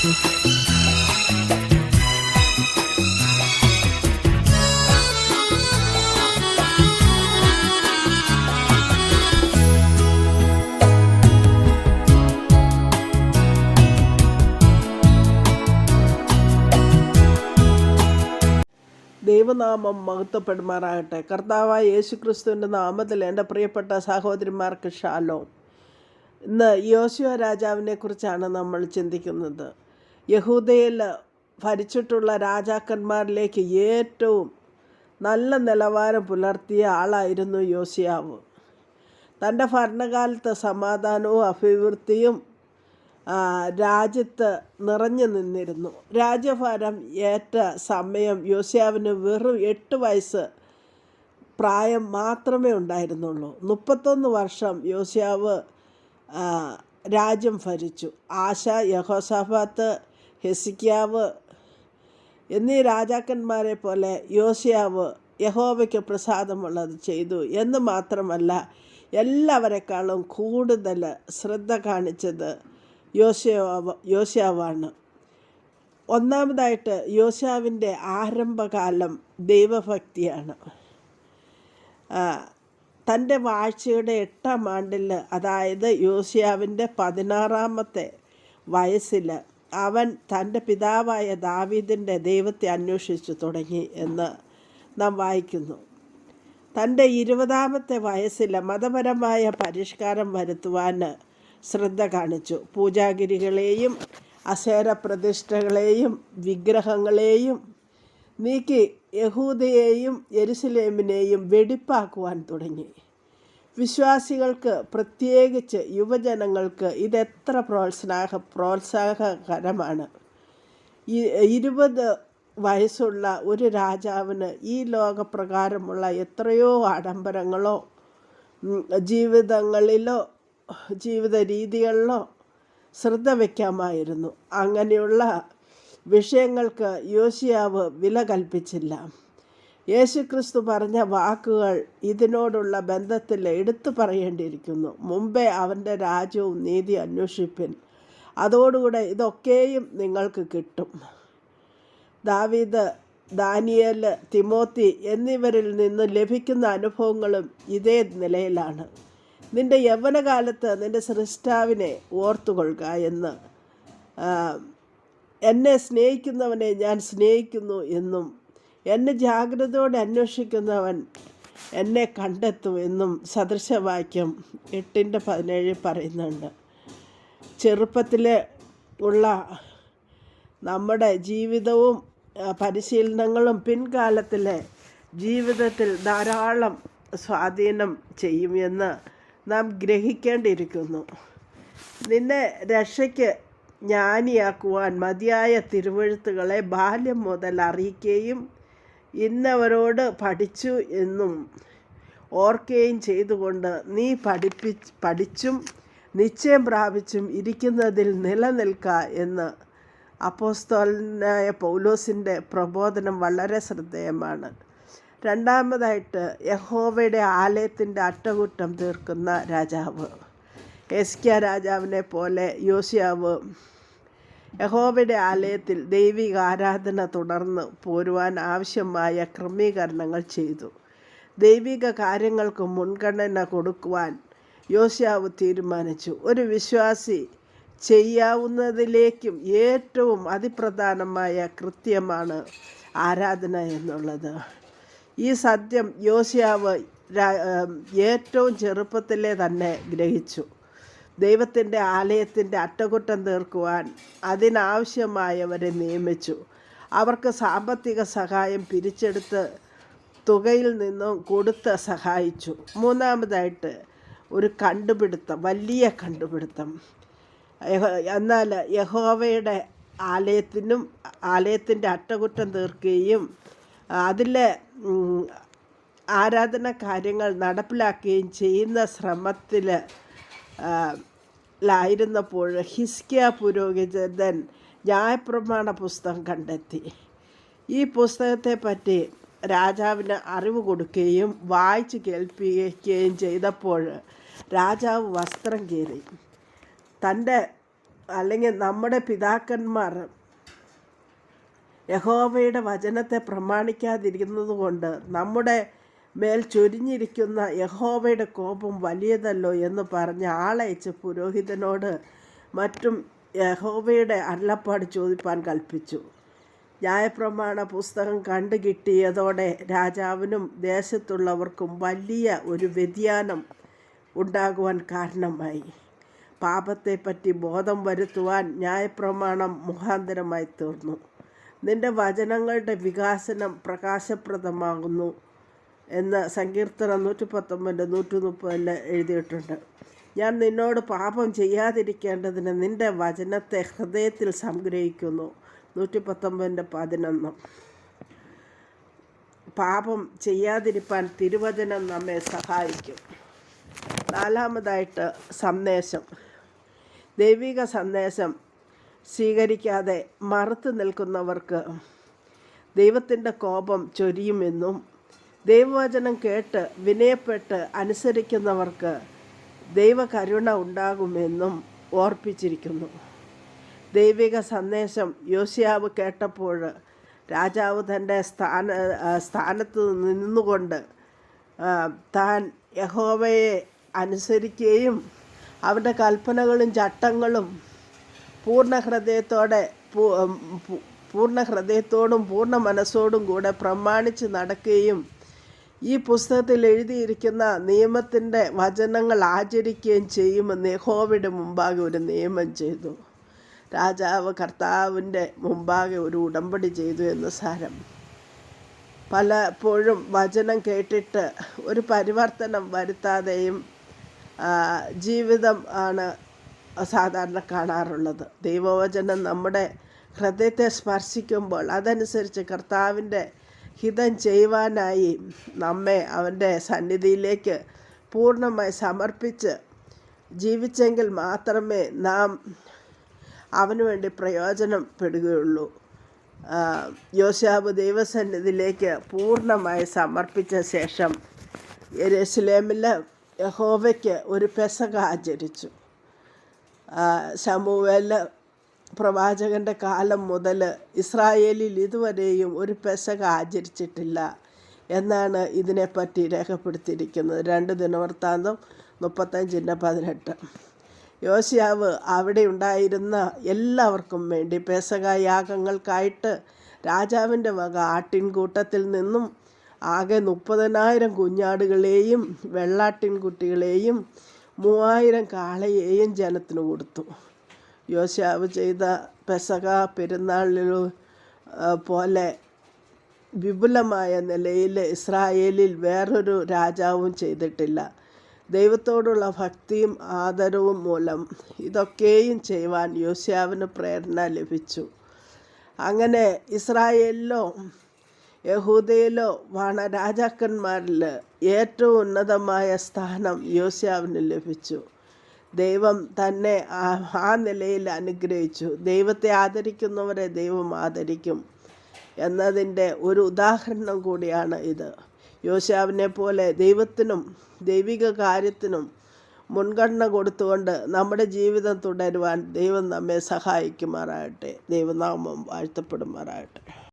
ദൈവനാമം മഹത്വപ്പെടുമാറാകട്ടെ. കർത്താവായ യേശു ക്രിസ്തുവിന്റെ നാമത്തിൽ എന്റെ പ്രിയപ്പെട്ട സഹോദരിമാർക്ക് ഷാലോ. ഇന്ന് യോശുവ രാജാവിനെ കുറിച്ചാണ് നമ്മൾ ചിന്തിക്കുന്നത്. യഹൂദയിൽ ഭരിച്ചിട്ടുള്ള രാജാക്കന്മാരിലേക്ക് ഏറ്റവും നല്ല നിലവാരം പുലർത്തിയ ആളായിരുന്നു യോശിയാവ്. തന്റെ ഭരണകാലത്ത് സമാധാനവും അഭിവൃദ്ധിയും രാജ്യത്ത് നിറഞ്ഞു നിന്നിരുന്നു. രാജ്യഭാരം ഏറ്റ സമയം യോശിയാവിന് വെറും എട്ട് വയസ്സ് പ്രായം മാത്രമേ ഉണ്ടായിരുന്നുള്ളൂ. മുപ്പത്തൊന്ന് വർഷം യോശിയാവ് രാജ്യം ഭരിച്ചു. ആശ യഹോസാഫാത്ത് ഹെസിക്യാവ് എന്നീ രാജാക്കന്മാരെ പോലെ യോശിയാവ് യഹോവയ്ക്ക് പ്രസാദമുള്ളത് ചെയ്തു എന്ന് മാത്രമല്ല എല്ലാവരെക്കാളും കൂടുതൽ ശ്രദ്ധ കാണിച്ചത് യോശയാവ് യോശാവാണ് ഒന്നാമതായിട്ട് യോശാവിന്റെ ആരംഭകാലം ദൈവഭക്തിയാണ്. തന്റെ വാഴ്ചയുടെ എട്ടാം ആണ്ടിൽ അതായത് യോശിയാവിന്റെ പതിനാറാമത്തെ വയസ്സിൽ അവൻ തന്റെ പിതാവായ ദാവീദിന്റെ ദൈവത്തെ അന്വേഷിച്ചു തുടങ്ങി എന്ന് നാം വായിക്കുന്നു. തന്റെ ഇരുപതാമത്തെ വയസ്സിൽ മതപരമായ പരിഷ്കാരം വരുത്തുവാൻ ശ്രദ്ധ കാണിച്ചു. പൂജാഗിരികളെയും അശേര പ്രതിഷ്ഠകളെയും വിഗ്രഹങ്ങളെയും നീക്കി യഹൂദയെയും യെരുസലേമിനെയും വെടിപ്പാക്കുവാൻ തുടങ്ങി. വിശ്വാസികൾക്ക് പ്രത്യേകിച്ച് യുവജനങ്ങൾക്ക് ഇതെത്ര പ്രോത്സാഹ പ്രോത്സാഹകരമാണ്. ഇരുപത് വയസ്സുള്ള ഒരു രാജാവിന് ഈ ലോകപ്രകാരമുള്ള എത്രയോ ആഡംബരങ്ങളോ ജീവിതങ്ങളിലോ ജീവിത രീതികളിലോ ശ്രദ്ധ വയ്ക്കാമായിരുന്നു അങ്ങനെയുള്ള വിഷയങ്ങൾക്ക് യോശിയാവ് വില കൽപ്പിച്ചില്ല. യേശുക്രിസ്തു പറഞ്ഞ വാക്കുകൾ ഇതിനോടുള്ള ബന്ധത്തിൽ എടുത്തു പറയേണ്ടിയിരിക്കുന്നു. മുമ്പേ അവന്റെ രാജ്യവും നീതി അന്വേഷിപ്പിൻ. അതോടുകൂടെ ഇതൊക്കെയും നിങ്ങൾക്ക് കിട്ടും. ദാവീദ് ദാനിയേൽ തിമോത്തി എന്നിവരിൽ നിന്ന് ലഭിക്കുന്ന അനുഭവങ്ങളും ഇതേ നിലയിലാണ്. നിന്റെ യൗവനകാലത്ത് നിന്റെ സൃഷ്ടാവിനെ ഓർത്തുകൊള്ളുക എന്ന്. എന്നെ സ്നേഹിക്കുന്നവനെ ഞാൻ സ്നേഹിക്കുന്നു എന്നും എന്നെ ജാഗ്രതയോടെ അന്വേഷിക്കുന്നവൻ എന്നെ കണ്ടെത്തും എന്നും സദൃശവാക്യം എട്ടിന്റെ പതിനേഴിൽ പറയുന്നുണ്ട്. ചെറുപ്പത്തിൽ ഉള്ള നമ്മുടെ ജീവിതവും പരിശീലനങ്ങളും പിൻകാലത്തിലെ ജീവിതത്തിൽ ധാരാളം സ്വാധീനം ചെയ്യുമെന്ന് നാം ഗ്രഹിക്കേണ്ടിയിരിക്കുന്നു. നിന്നെ രക്ഷയ്ക്ക് ജ്ഞാനിയാക്കുവാൻ മതിയായ തിരുവഴുത്തുകളെ ബാല്യം മുതൽ അറിയിക്കുകയും ഇന്നവരോട് പഠിച്ചു എന്നും ഓർക്കുകയും ചെയ്തുകൊണ്ട് നീ പഠിപ്പി പഠിച്ചും നിശ്ചയം പ്രാപിച്ചും ഇരിക്കുന്നതിൽ നിലനിൽക്ക എന്ന് അപ്പോസ്തോലനായ പൗലോസിന്റെ പ്രബോധനം വളരെ ശ്രദ്ധേയമാണ്. രണ്ടാമതായിട്ട് യഹോവയുടെ ആലയത്തിന്റെ അറ്റകുറ്റം തീർക്കുന്ന രാജാവ്. എസ്കിയ രാജാവിനെ പോലെ യോശിയാവ് യഹോവയുടെ ആലയത്തിൽ ദൈവിക ആരാധന തുടർന്ന് പോരുവാൻ ആവശ്യമായ ക്രമീകരണങ്ങൾ ചെയ്തു. ദൈവിക കാര്യങ്ങൾക്ക് മുൻഗണന കൊടുക്കുവാൻ യോശിയാവ് തീരുമാനിച്ചു. ഒരു വിശ്വാസി ചെയ്യാവുന്നതിലേക്കും ഏറ്റവും അതിപ്രധാനമായ കൃത്യമാണ് ആരാധന എന്നുള്ളത്. ഈ സത്യം യോശിയാവ് ഏറ്റവും ചെറുപ്പത്തിലെ തന്നെ ഗ്രഹിച്ചു. ദൈവത്തിന്റെ ആലയത്തിന്റെ അറ്റകുറ്റം തീർക്കുവാൻ അതിനാവശ്യമായവരെ നിയമിച്ചു. അവർക്ക് സാമ്പത്തിക സഹായം പിരിച്ചെടുത്ത് തുകയിൽ നിന്നും കൊടുത്ത് സഹായിച്ചു. മൂന്നാമതായിട്ട് ഒരു കണ്ടുപിടുത്തം വലിയ കണ്ടുപിടുത്തം. എന്നാൽ യഹോവയുടെ ആലയത്തിനും ആലയത്തിന്റെ അറ്റകുറ്റം തീർക്കുകയും അതിലെ ആരാധന കാര്യങ്ങൾ നടപ്പിലാക്കുകയും ചെയ്യുന്ന ശ്രമത്തിൽ ലായിരുന്നപ്പോൾ ഹിസ്കിയ പുരോഹിതൻ ന്യായപ്രമാണ പുസ്തകം കണ്ടെത്തി. ഈ പുസ്തകത്തെ പറ്റി രാജാവിന് അറിവ് കൊടുക്കുകയും വായിച്ച് കേൾപ്പിക്കുകയും ചെയ്തപ്പോൾ രാജാവ് വസ്ത്രം കീറി. തന്റെ അല്ലെങ്കിൽ നമ്മുടെ പിതാക്കന്മാർ യഹോവയുടെ വചനത്തെ പ്രമാണിക്കാതിരിക്കുന്നത് കൊണ്ട് നമ്മുടെ മേൽ ചൊരിഞ്ഞിരിക്കുന്ന യഹോവയുടെ കോപം വലിയതല്ലോ എന്ന് പറഞ്ഞ് ആളയച്ച് പുരോഹിതനോട് മറ്റും യഹോവയുടെ അരുളപ്പാട് ചോദിപ്പാൻ കൽപ്പിച്ചു. ന്യായപ്രമാണ പുസ്തകം കണ്ടു കിട്ടിയതോടെ രാജാവിനും ദേശത്തുള്ളവർക്കും വലിയ ഒരു വ്യതിയാനം ഉണ്ടാകുവാൻ കാരണമായി. പാപത്തെപ്പറ്റി ബോധം വരുത്തുവാൻ ന്യായപ്രമാണം മുഖാന്തരമായി തീർന്നു. നിന്റെ വചനങ്ങളുടെ വികാസനം പ്രകാശപ്രദമാകുന്നു. എന്ന് സങ്കീർത്തനം നൂറ്റി പത്തൊമ്പത് നൂറ്റി മുപ്പതിൽ എഴുതിയിട്ടുണ്ട്. ഞാൻ നിന്നോട് പാപം ചെയ്യാതിരിക്കേണ്ടതിന് നിന്റെ വചനത്തെ ഹൃദയത്തിൽ സംഗ്രഹിക്കുന്നു. നൂറ്റി പത്തൊമ്പതിന്റെ പതിനൊന്ന്. പാപം ചെയ്യാതിരിപ്പാൻ തിരുവചനം നമ്മെ സഹായിക്കും. നാലാമതായിട്ട് സന്ദേശം. ദൈവിക സന്ദേശം സ്വീകരിക്കാതെ മറുത്തു നിൽക്കുന്നവർക്ക് ദൈവത്തിന്റെ കോപം ചൊരിയുമെന്നും ദൈവവചനം കേട്ട് വിനയപ്പെട്ട് അനുസരിക്കുന്നവർക്ക് ദൈവകരുണ ഉണ്ടാകുമെന്നും ഓർപ്പിച്ചിരിക്കുന്നു. ദൈവിക സന്ദേശം യോശിയാവ് കേട്ടപ്പോൾ രാജാവ് തന്റെ സ്ഥാന സ്ഥാനത്ത് നിന്നുകൊണ്ട് താൻ യഹോവയെ അനുസരിക്കുകയും അവരുടെ കൽപ്പനകളും ചട്ടങ്ങളും പൂർണ ഹൃദയത്തോടെ പൂർണ ഹൃദയത്തോടും പൂർണ മനസ്സോടും കൂടെ പ്രമാണിച്ച് നടക്കുകയും ഈ പുസ്തകത്തിൽ എഴുതിയിരിക്കുന്ന നിയമത്തിന്റെ വചനങ്ങൾ ആചരിക്കുകയും ചെയ്യുമെന്ന് യഹോവയുടെ മുമ്പാകെ ഒരു നിയമം ചെയ്തു. രാജാവ് കർത്താവിന്റെ മുമ്പാകെ ഒരു ഉടമ്പടി ചെയ്തു എന്ന് സാരം. പലപ്പോഴും വചനം കേട്ടിട്ട് ഒരു പരിവർത്തനം വരുത്താതെയും ജീവിതം ആണ് സാധാരണ കാണാറുള്ളത്. ദൈവവചനം നമ്മുടെ ഹൃദയത്തെ സ്പർശിക്കുമ്പോൾ അതനുസരിച്ച് കർത്താവിന്റെ ഹിതം ചെയ്യുവാനായി നമ്മെ അവന്റെ സന്നിധിയിലേക്ക് പൂർണമായി സമർപ്പിച്ച് ജീവിച്ചെങ്കിൽ മാത്രമേ നാം അവന് വേണ്ടി പ്രയോജനപ്പെടുകയുള്ളൂ യോശാബ് ദൈവസന്നിധിയിലേക്ക് പൂർണമായി സമർപ്പിച്ച ശേഷം യെരൂസലേമിൽ യഹോവയ്ക്ക് ഒരു പെസക ആചരിച്ചു. ശമുവേൽ പ്രവാചകന്റെ കാലം മുതൽ ഇസ്രായേലിൽ ഇതുവരെയും ഒരു പെസക ആചരിച്ചിട്ടില്ല എന്നാണ് ഇതിനെപ്പറ്റി രേഖപ്പെടുത്തിയിരിക്കുന്നത്. രണ്ട് ദിനവൃത്താന്തം മുപ്പത്തഞ്ചിന്റെ പതിനെട്ട്. യോശിയാവ് അവിടെ ഉണ്ടായിരുന്ന എല്ലാവർക്കും വേണ്ടി പെസക യാഗങ്ങൾക്കായിട്ട് രാജാവിന്റെ വക ആട്ടിൻകൂട്ടത്തിൽ നിന്നും ആകെ മുപ്പതിനായിരം കുഞ്ഞാടുകളെയും വെള്ളാട്ടിൻകുട്ടികളെയും മൂവായിരം കാളയെയും ജനത്തിന് കൊടുത്തു. യോശാവ് ചെയ്ത പെസക പെരുന്നാളിൽ പോലെ വിപുലമായ നിലയിൽ ഇസ്രായേലിൽ വേറൊരു രാജാവും ചെയ്തിട്ടില്ല. ദൈവത്തോടുള്ള ഭക്തിയും ആദരവും മൂലം ഇതൊക്കെയും ചെയ്യുവാൻ യോശാവിന് പ്രേരണ ലഭിച്ചു. അങ്ങനെ ഇസ്രായേലിലോ യഹൂദയിലോ വാണ രാജാക്കന്മാരിൽ ഏറ്റവും ഉന്നതമായ സ്ഥാനം യോശാവിന് ലഭിച്ചു. ദൈവം തന്നെ ആ നിലയിൽ അനുഗ്രഹിച്ചു. ദൈവത്തെ ആദരിക്കുന്നവരെ ദൈവം ആദരിക്കും എന്നതിന്റെ ഒരു ഉദാഹരണം കൂടിയാണ് ഇത്. യോശാവിനെ പോലെ ദൈവത്തിനും ദൈവിക കാര്യത്തിനും മുൻഗണന കൊടുത്തുകൊണ്ട് നമ്മുടെ ജീവിതം തുടരുവാൻ ദൈവം നമ്മെ സഹായിക്കുമാറാകട്ടെ. ദൈവനാമം വാഴ്ത്തപ്പെടുമാറാകട്ടെ.